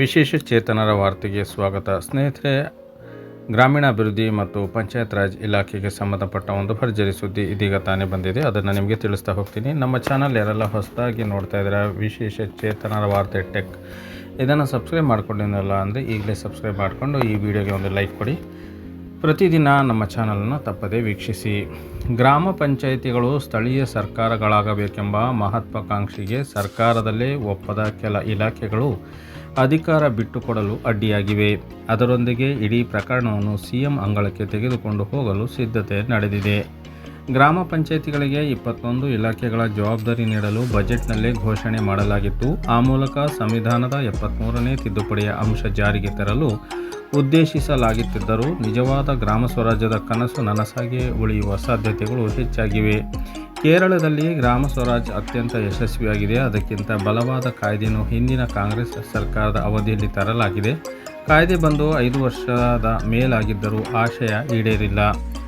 ವಿಶೇಷ ಚೇತನರ ವಾರ್ತೆಗೆ ಸ್ವಾಗತ. ಸ್ನೇಹಿತರೆ, ಗ್ರಾಮೀಣಾಭಿವೃದ್ಧಿ ಮತ್ತು ಪಂಚಾಯತ್ ರಾಜ್ ಇಲಾಖೆಗೆ ಸಂಬಂಧಪಟ್ಟ ಒಂದು ಭರ್ಜರಿ ಸುದ್ದಿ ಇದೀಗ ತಾನೇ ಬಂದಿದೆ. ಅದನ್ನು ನಿಮಗೆ ತಿಳಿಸ್ತಾ ಹೋಗ್ತೀನಿ. ನಮ್ಮ ಚಾನಲ್ ಯಾರೆಲ್ಲ ಹೊಸದಾಗಿ ನೋಡ್ತಾ ಇದ್ದಾರೆ, ವಿಶೇಷ ಚೇತನರ ವಾರ್ತೆ ಟೆಕ್, ಇದನ್ನು ಸಬ್ಸ್ಕ್ರೈಬ್ ಮಾಡ್ಕೊಂಡಿದ್ದಲ್ಲ ಅಂದರೆ ಈಗಲೇ ಸಬ್ಸ್ಕ್ರೈಬ್ ಮಾಡಿಕೊಂಡು ಈ ವಿಡಿಯೋಗೆ ಒಂದು ಲೈಕ್ ಕೊಡಿ. ಪ್ರತಿದಿನ ನಮ್ಮ ಚಾನಲನ್ನು ತಪ್ಪದೇ ವೀಕ್ಷಿಸಿ. ಗ್ರಾಮ ಪಂಚಾಯಿತಿಗಳು ಸ್ಥಳೀಯ ಸರ್ಕಾರಗಳಾಗಬೇಕೆಂಬ ಮಹತ್ವಾಕಾಂಕ್ಷಿಗೆ ಸರ್ಕಾರದಲ್ಲೇ ಒಪ್ಪದ ಕೆಲ ಇಲಾಖೆಗಳು ಅಧಿಕಾರ ಬಿಟ್ಟುಕೊಡಲು ಅಡ್ಡಿಯಾಗಿವೆ. ಅದರೊಂದಿಗೆ ಇಡೀ ಪ್ರಕರಣವನ್ನು ಸಿಎಂ ಅಂಗಳಕ್ಕೆ ತೆಗೆದುಕೊಂಡು ಹೋಗಲು ಸಿದ್ಧತೆ ನಡೆದಿದೆ. ಗ್ರಾಮ ಪಂಚಾಯಿತಿಗಳಿಗೆ ಇಪ್ಪತ್ತೊಂದು ಇಲಾಖೆಗಳ ಜವಾಬ್ದಾರಿ ನೀಡಲು ಬಜೆಟ್ನಲ್ಲೇ ಘೋಷಣೆ ಮಾಡಲಾಗಿತ್ತು. ಆ ಮೂಲಕ ಸಂವಿಧಾನದ ಎಪ್ಪತ್ತ್ಮೂರನೇ ತಿದ್ದುಪಡಿಯ ಅಂಶ ಜಾರಿಗೆ ತರಲು ಉದ್ದೇಶಿಸಲಾಗುತ್ತಿದ್ದರೂ ನಿಜವಾದ ಗ್ರಾಮ ಸ್ವರಾಜ್ಯದ ಕನಸು ನನಸಾಗಿ ಉಳಿಯುವ ಸಾಧ್ಯತೆಗಳು ಹೆಚ್ಚಾಗಿವೆ. ಕೇರಳದಲ್ಲಿ ಗ್ರಾಮ ಸ್ವರಾಜ್ ಅತ್ಯಂತ ಯಶಸ್ವಿಯಾಗಿದೆ. ಅದಕ್ಕಿಂತ ಬಲವಾದ ಕಾಯ್ದೆಯನ್ನು ಹಿಂದಿನ ಕಾಂಗ್ರೆಸ್ ಸರ್ಕಾರದ ಅವಧಿಯಲ್ಲಿ ತರಲಾಗಿದೆ. ಕಾಯ್ದೆ ಬಂದು ಐದು ವರ್ಷದ ಮೇಲಾಗಿದ್ದರೂ ಆಶಯ ಈಡೇರಿಲ್ಲ.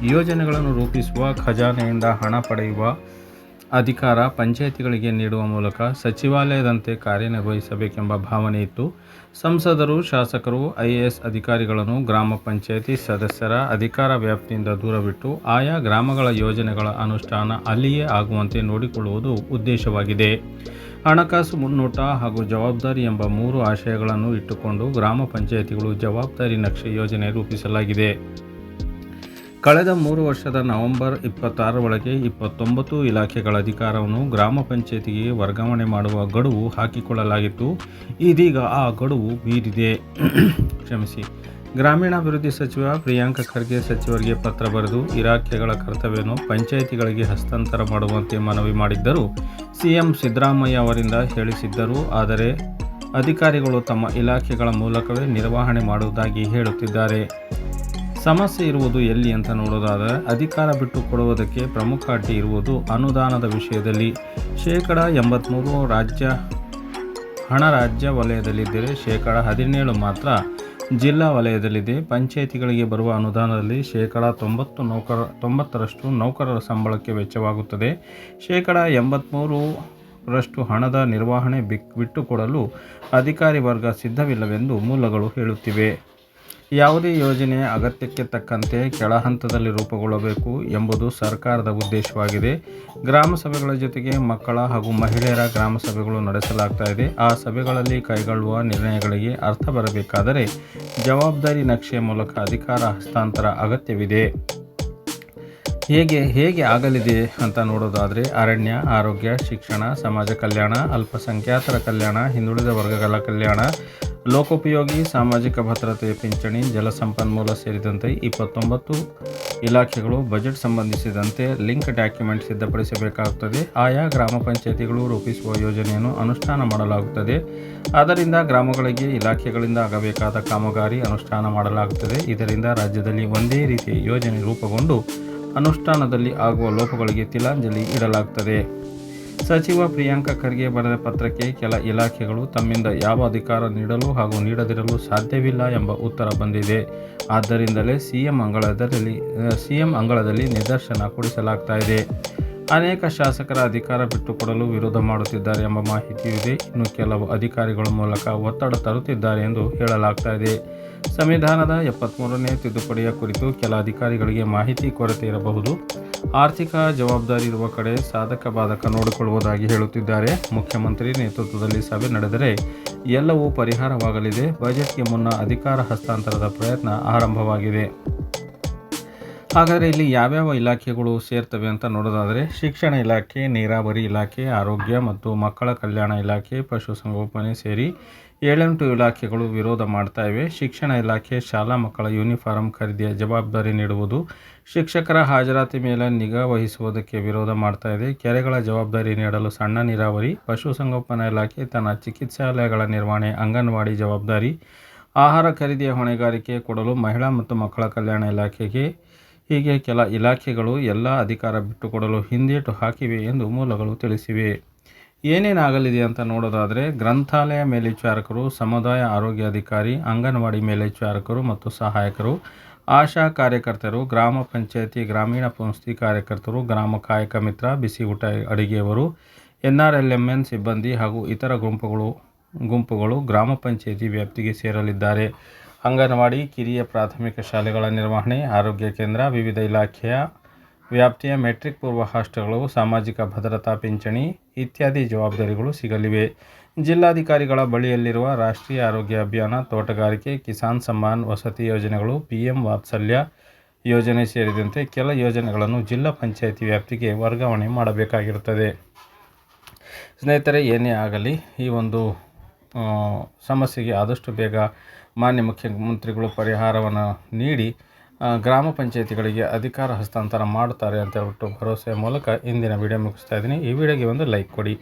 ಯೋಜನೆಗಳನ್ನು ರೂಪಿಸುವ ಖಜಾನೆಯಿಂದ ಹಣ ಪಡೆಯುವ ಅಧಿಕಾರ ಪಂಚಾಯಿತಿಗಳಿಗೆ ನೀಡುವ ಮೂಲಕ ಸಚಿವಾಲಯದಂತೆ ಕಾರ್ಯನಿರ್ವಹಿಸಬೇಕೆಂಬ ಭಾವನೆ ಇತ್ತು. ಸಂಸದರು, ಶಾಸಕರು ಐ ಎ ಎಸ್ ಅಧಿಕಾರಿಗಳನ್ನು ಗ್ರಾಮ ಪಂಚಾಯಿತಿ ಸದಸ್ಯರ ಅಧಿಕಾರ ವ್ಯಾಪ್ತಿಯಿಂದ ದೂರವಿಟ್ಟು ಆಯಾ ಗ್ರಾಮಗಳ ಯೋಜನೆಗಳ ಅನುಷ್ಠಾನ ಅಲ್ಲಿಯೇ ಆಗುವಂತೆ ನೋಡಿಕೊಳ್ಳುವುದು ಉದ್ದೇಶವಾಗಿದೆ. ಹಣಕಾಸು ಮುನ್ನೋಟ ಹಾಗೂ ಜವಾಬ್ದಾರಿ ಎಂಬ ಮೂರು ಆಶಯಗಳನ್ನು ಇಟ್ಟುಕೊಂಡು ಗ್ರಾಮ ಪಂಚಾಯಿತಿಗಳು ಜವಾಬ್ದಾರಿ ನಕ್ಷೆ ಯೋಜನೆ ರೂಪಿಸಲಾಗಿದೆ. ಕಳೆದ ಮೂರು ವರ್ಷದ ನವೆಂಬರ್ ಇಪ್ಪತ್ತಾರ ಒಳಗೆ ಇಪ್ಪತ್ತೊಂಬತ್ತು ಇಲಾಖೆಗಳ ಅಧಿಕಾರವನ್ನು ಗ್ರಾಮ ಪಂಚಾಯತಿಗೆ ವರ್ಗಾವಣೆ ಮಾಡುವ ಗಡುವು ಹಾಕಿಕೊಳ್ಳಲಾಗಿತ್ತು. ಇದೀಗ ಆ ಗಡುವು ಬೀರಿದೆ. ಕ್ಷಮಿಸಿ. ಗ್ರಾಮೀಣಾಭಿವೃದ್ಧಿ ಸಚಿವ ಪ್ರಿಯಾಂಕ ಖರ್ಗೆ ಸಚಿವರಿಗೆ ಪತ್ರ ಬರೆದು ಇಲಾಖೆಗಳ ಕರ್ತವ್ಯವನ್ನು ಪಂಚಾಯಿತಿಗಳಿಗೆ ಹಸ್ತಾಂತರ ಮಾಡುವಂತೆ ಮನವಿ ಮಾಡಿದ್ದರು. ಸಿಎಂ ಸಿದ್ದರಾಮಯ್ಯ ಅವರಿಂದ ಹೇಳಿಸಿದ್ದರು. ಆದರೆ ಅಧಿಕಾರಿಗಳು ತಮ್ಮ ಇಲಾಖೆಗಳ ಮೂಲಕವೇ ನಿರ್ವಹಣೆ ಮಾಡುವುದಾಗಿ ಹೇಳುತ್ತಿದ್ದಾರೆ. ಸಮಸ್ಯೆ ಇರುವುದು ಎಲ್ಲಿ ಅಂತ ನೋಡೋದಾದರೆ, ಅಧಿಕಾರ ಬಿಟ್ಟು ಕೊಡುವುದಕ್ಕೆ ಪ್ರಮುಖ ಅಡ್ಡಿ ಇರುವುದು ಅನುದಾನದ ವಿಷಯದಲ್ಲಿ. ಶೇಕಡ ಎಂಬತ್ತ್ಮೂರು ರಾಜ್ಯ, ಹಣ ರಾಜ್ಯ ವಲಯದಲ್ಲಿದ್ದರೆ ಶೇಕಡ ಹದಿನೇಳು ಮಾತ್ರ ಜಿಲ್ಲಾ ವಲಯದಲ್ಲಿದೆ. ಪಂಚಾಯಿತಿಗಳಿಗೆ ಬರುವ ಅನುದಾನದಲ್ಲಿ ಶೇಕಡ ತೊಂಬತ್ತು ನೌಕರ, ತೊಂಬತ್ತರಷ್ಟು ನೌಕರರ ಸಂಬಳಕ್ಕೆ ವೆಚ್ಚವಾಗುತ್ತದೆ. ಶೇಕಡ ಎಂಬತ್ತ್ಮೂರು ರಷ್ಟು ಹಣದ ನಿರ್ವಹಣೆ ಬಿಕ್, ಬಿಟ್ಟುಕೊಡಲು ಅಧಿಕಾರಿ ವರ್ಗ ಸಿದ್ಧವಿಲ್ಲವೆಂದು ಮೂಲಗಳು ಹೇಳುತ್ತಿವೆ. ಯಾವುದೇ ಯೋಜನೆ ಅಗತ್ಯಕ್ಕೆ ತಕ್ಕಂತೆ ಕೆಳ ಹಂತದಲ್ಲಿ ರೂಪುಗೊಳ್ಳಬೇಕು ಎಂಬುದು ಸರ್ಕಾರದ ಉದ್ದೇಶವಾಗಿದೆ. ಗ್ರಾಮ ಸಭೆಗಳ ಜೊತೆಗೆ ಮಕ್ಕಳ ಹಾಗೂ ಮಹಿಳೆಯರ ಗ್ರಾಮ ಸಭೆಗಳು ನಡೆಸಲಾಗ್ತಾ ಇದೆ. ಆ ಸಭೆಗಳಲ್ಲಿ ಕೈಗೊಳ್ಳುವ ನಿರ್ಣಯಗಳಿಗೆ ಅರ್ಥ ಬರಬೇಕಾದರೆ ಜವಾಬ್ದಾರಿ ನಕ್ಷೆ ಮೂಲಕ ಅಧಿಕಾರ ಹಸ್ತಾಂತರ ಅಗತ್ಯವಿದೆ. ಹೇಗೆ ಹೇಗೆ ಆಗಲಿದೆ ಅಂತ ನೋಡೋದಾದರೆ ಅರಣ್ಯ, ಆರೋಗ್ಯ, ಶಿಕ್ಷಣ, ಸಮಾಜ ಕಲ್ಯಾಣ, ಅಲ್ಪಸಂಖ್ಯಾತರ ಕಲ್ಯಾಣ, ಹಿಂದುಳಿದ ವರ್ಗಗಳ ಕಲ್ಯಾಣ ಲೋಕೋಪಯೋಗಿ, ಸಾಮಾಜಿಕ ಭದ್ರತೆಯ ಪಿಂಚಣಿ ಜಲಸಂಪನ್ಮೂಲ ಸೇರಿದಂತೆ ಇಪ್ಪತ್ತೊಂಬತ್ತು ಇಲಾಖೆಗಳು ಬಜೆಟ್ ಸಂಬಂಧಿಸಿದಂತೆ ಲಿಂಕ್ ಡಾಕ್ಯುಮೆಂಟ್ ಸಿದ್ಧಪಡಿಸಬೇಕಾಗುತ್ತದೆ. ಆಯಾ ಗ್ರಾಮ ಪಂಚಾಯಿತಿಗಳು ರೂಪಿಸುವ ಯೋಜನೆಯನ್ನು ಅನುಷ್ಠಾನ ಮಾಡಲಾಗುತ್ತದೆ. ಆದ್ದರಿಂದ ಗ್ರಾಮಗಳಿಗೆ ಇಲಾಖೆಗಳಿಂದ ಆಗಬೇಕಾದ ಕಾಮಗಾರಿ ಅನುಷ್ಠಾನ ಮಾಡಲಾಗುತ್ತದೆ. ಇದರಿಂದ ರಾಜ್ಯದಲ್ಲಿ ಒಂದೇ ರೀತಿಯ ಯೋಜನೆ ರೂಪುಗೊಂಡು ಅನುಷ್ಠಾನದಲ್ಲಿ ಆಗುವ ಲೋಪಗಳಿಗೆ ತಿಲಾಂಜಲಿ ಇಡಲಾಗುತ್ತದೆ. ಸಚಿವ ಪ್ರಿಯಾಂಕ ಖರ್ಗೆ ಬರೆದ ಪತ್ರಕ್ಕೆ ಕೆಲ ಇಲಾಖೆಗಳು ತಮ್ಮಿಂದ ಯಾವ ಅಧಿಕಾರ ನೀಡಲು ಹಾಗೂ ನೀಡದಿರಲು ಸಾಧ್ಯವಿಲ್ಲ ಎಂಬ ಉತ್ತರ ಬಂದಿದೆ. ಆದ್ದರಿಂದಲೇ ಸಿಎಂ ಅಂಗಳದಲ್ಲಿ ಸಿಎಂ ಅಂಗಳದಲ್ಲಿ ನಿದರ್ಶನ ಕೊಡಿಸಲಾಗ್ತಾ ಇದೆ. ಅನೇಕ ಶಾಸಕರ ಅಧಿಕಾರ ಬಿಟ್ಟುಕೊಡಲು ವಿರೋಧ ಮಾಡುತ್ತಿದ್ದಾರೆ ಎಂಬ ಮಾಹಿತಿಯೂ ಇದೆ. ಇನ್ನು ಕೆಲವು ಅಧಿಕಾರಿಗಳ ಮೂಲಕ ಒತ್ತಡ ತರುತ್ತಿದ್ದಾರೆ ಎಂದು ಹೇಳಲಾಗ್ತಾ ಇದೆ. ಸಂವಿಧಾನದ ಎಪ್ಪತ್ತ್ಮೂರನೇ ತಿದ್ದುಪಡಿಯ ಕುರಿತು ಕೆಲ ಅಧಿಕಾರಿಗಳಿಗೆ ಮಾಹಿತಿ ಕೊರತೆ ಇರಬಹುದು. ಆರ್ಥಿಕ ಜವಾಬ್ದಾರಿ ಇರುವ ಕಡೆ ಸಾಧಕ ಬಾಧಕ ನೋಡಿಕೊಳ್ಳುವುದಾಗಿ ಹೇಳುತ್ತಿದ್ದಾರೆ. ಮುಖ್ಯಮಂತ್ರಿ ನೇತೃತ್ವದಲ್ಲಿ ಸಭೆ ನಡೆದರೆ ಎಲ್ಲವೂ ಪರಿಹಾರವಾಗಲಿದೆ. ಬಜೆಟ್ಗೆ ಮುನ್ನ ಅಧಿಕಾರ ಹಸ್ತಾಂತರದ ಪ್ರಯತ್ನ ಆರಂಭವಾಗಿದೆ. ಹಾಗಾದರೆ ಇಲ್ಲಿ ಯಾವ್ಯಾವ ಇಲಾಖೆಗಳು ಸೇರ್ತವೆ ಅಂತ ನೋಡೋದಾದರೆ ಶಿಕ್ಷಣ ಇಲಾಖೆ, ನೀರಾವರಿ ಇಲಾಖೆ, ಆರೋಗ್ಯ ಮತ್ತು ಮಕ್ಕಳ ಕಲ್ಯಾಣ ಇಲಾಖೆ, ಪಶುಸಂಗೋಪನೆ ಸೇರಿ ಏಳೆಂಟು ಇಲಾಖೆಗಳು ವಿರೋಧ ಮಾಡ್ತಾ ಇವೆ. ಶಿಕ್ಷಣ ಇಲಾಖೆ, ಶಾಲಾ ಮಕ್ಕಳ ಯೂನಿಫಾರ್ಮ್ ಖರೀದಿಯ ಜವಾಬ್ದಾರಿ ನೀಡುವುದು. ಶಿಕ್ಷಕರ ಹಾಜರಾತಿ ಮೇಲೆ ನಿಗಾ ವಹಿಸುವುದಕ್ಕೆ ವಿರೋಧ ಮಾಡ್ತಾ ಇದೆ. ಕೆರೆಗಳ ಜವಾಬ್ದಾರಿ ನೀಡಲು ಸಣ್ಣ ನೀರಾವರಿ ಪಶುಸಂಗೋಪನಾ ಇಲಾಖೆ, ತನ್ನ ಚಿಕಿತ್ಸಾಲಯಗಳ ನಿರ್ವಹಣೆ, ಅಂಗನವಾಡಿ ಜವಾಬ್ದಾರಿ, ಆಹಾರ ಖರೀದಿಯ ಹೊಣೆಗಾರಿಕೆ ಕೊಡಲು ಮಹಿಳಾ ಮತ್ತು ಮಕ್ಕಳ ಕಲ್ಯಾಣ ಇಲಾಖೆಗೆ ಹೀಗೆ ಕೆಲ ಇಲಾಖೆಗಳು ಎಲ್ಲ ಅಧಿಕಾರ ಬಿಟ್ಟುಕೊಡಲು ಹಿಂದೇಟು ಹಾಕಿವೆ ಎಂದು ಮೂಲಗಳು ತಿಳಿಸಿವೆ. ಏನೇನಾಗಲಿದೆ ಅಂತ ನೋಡೋದಾದರೆ ಗ್ರಂಥಾಲಯ ಮೇಲ್ವಿಚಾರಕರು, ಸಮುದಾಯ ಆರೋಗ್ಯ ಅಧಿಕಾರಿ, ಅಂಗನವಾಡಿ ಮೇಲ್ವಿಚಾರಕರು ಮತ್ತು ಸಹಾಯಕರು, ಆಶಾ ಕಾರ್ಯಕರ್ತರು ಗ್ರಾಮ ಪಂಚಾಯಿತಿ ಗ್ರಾಮೀಣ ಪಂಸ್ತಿ ಕಾರ್ಯಕರ್ತರು, ಗ್ರಾಮ ಕಾಯಕ ಮಿತ್ರ, ಬಿಸಿ ಊಟ ಅಡಿಗೆಯವರು N R L M N ಸಿಬ್ಬಂದಿ ಹಾಗೂ ಇತರ ಗುಂಪುಗಳು ಗುಂಪುಗಳು ಗ್ರಾಮ ಪಂಚಾಯಿತಿ ವ್ಯಾಪ್ತಿಗೆ ಸೇರಲಿದ್ದಾರೆ. ಅಂಗನವಾಡಿ, ಕಿರಿಯ ಪ್ರಾಥಮಿಕ ಶಾಲೆಗಳ ನಿರ್ವಹಣೆ, ಆರೋಗ್ಯ ಕೇಂದ್ರ, ವಿವಿಧ ಇಲಾಖೆಯ ವ್ಯಾಪ್ತಿಯ ಮೆಟ್ರಿಕ್ ಪೂರ್ವ ಹಾಸ್ಟೆಲ್ಗಳು, ಸಾಮಾಜಿಕ ಭದ್ರತಾ ಪಿಂಚಣಿ ಇತ್ಯಾದಿ ಜವಾಬ್ದಾರಿಗಳು ಸಿಗಲಿವೆ. ಜಿಲ್ಲಾಧಿಕಾರಿಗಳ ಬಳಿಯಲ್ಲಿರುವ ರಾಷ್ಟ್ರೀಯ ಆರೋಗ್ಯ ಅಭಿಯಾನ, ತೋಟಗಾರಿಕೆ, ಕಿಸಾನ್ ಸಮ್ಮಾನ್ ವಸತಿ ಯೋಜನೆಗಳು ಪಿ ಎಂ ವಾತ್ಸಲ್ಯ ಯೋಜನೆ ಸೇರಿದಂತೆ ಕೆಲ ಯೋಜನೆಗಳನ್ನು ಜಿಲ್ಲಾ ಪಂಚಾಯಿತಿ ವ್ಯಾಪ್ತಿಗೆ ವರ್ಗಾವಣೆ ಮಾಡಬೇಕಾಗಿರುತ್ತದೆ. ಸ್ನೇಹಿತರೆ, ಏನೇ ಆಗಲಿ ಈ ಒಂದು ಸಮಸ್ಯೆಗೆ ಆದಷ್ಟು ಬೇಗ ಮಾನ್ಯ ಮುಖ್ಯಮಂತ್ರಿಗಳು ಪರಿಹಾರವನ್ನು ನೀಡಿ ಗ್ರಾಮ ಪಂಚಾಯಿತಿಗಳಿಗೆ ಅಧಿಕಾರ ಹಸ್ತಾಂತರ ಮಾಡುತ್ತಾರೆ ಅಂತ ಹೇಳ್ಬಿಟ್ಟು ಭರವಸೆಯ ಮೂಲಕ ಇಂದಿನ ವಿಡಿಯೋ ಮುಗಿಸ್ತಾ ಇದ್ದೀನಿ. ಈ ವಿಡಿಯೋಗೆ ಒಂದು ಲೈಕ್ ಕೊಡಿ.